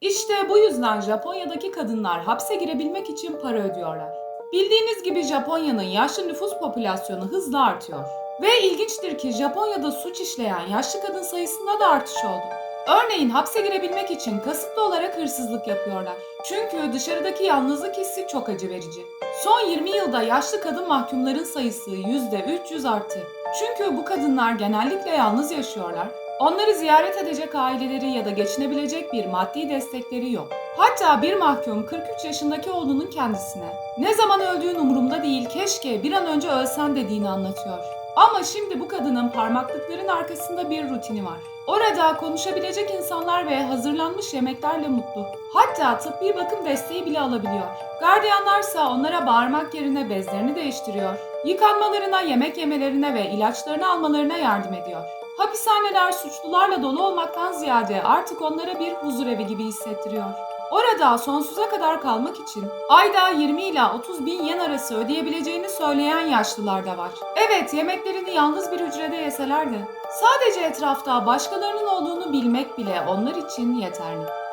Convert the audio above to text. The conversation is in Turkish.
İşte bu yüzden Japonya'daki kadınlar hapse girebilmek için para ödüyorlar. Bildiğiniz gibi Japonya'nın yaşlı nüfus popülasyonu hızla artıyor. Ve ilginçtir ki Japonya'da suç işleyen yaşlı kadın sayısında da artış oldu. Örneğin hapse girebilmek için kasıtlı olarak hırsızlık yapıyorlar. Çünkü dışarıdaki yalnızlık hissi çok acı verici. Son 20 yılda yaşlı kadın mahkumların sayısı %300 arttı. Çünkü bu kadınlar genellikle yalnız yaşıyorlar. Onları ziyaret edecek aileleri ya da geçinebilecek bir maddi destekleri yok. Hatta bir mahkum 43 yaşındaki oğlunun kendisine ne zaman öldüğün umurumda değil keşke bir an önce ölsen dediğini anlatıyor. Ama şimdi bu kadının parmaklıkların arkasında bir rutini var. Orada konuşabilecek insanlar ve hazırlanmış yemeklerle mutlu. Hatta tıbbi bakım desteği bile alabiliyor. Gardiyanlarsa onlara bağırmak yerine bezlerini değiştiriyor. Yıkanmalarına, yemek yemelerine ve ilaçlarını almalarına yardım ediyor. Hapishaneler suçlularla dolu olmaktan ziyade artık onlara bir huzur evi gibi hissettiriyor. Orada sonsuza kadar kalmak için ayda 20 ila 30 bin yen arası ödeyebileceğini söyleyen yaşlılar da var. Evet yemeklerini yalnız bir hücrede yeseler de sadece etrafta başkalarının olduğunu bilmek bile onlar için yeterli.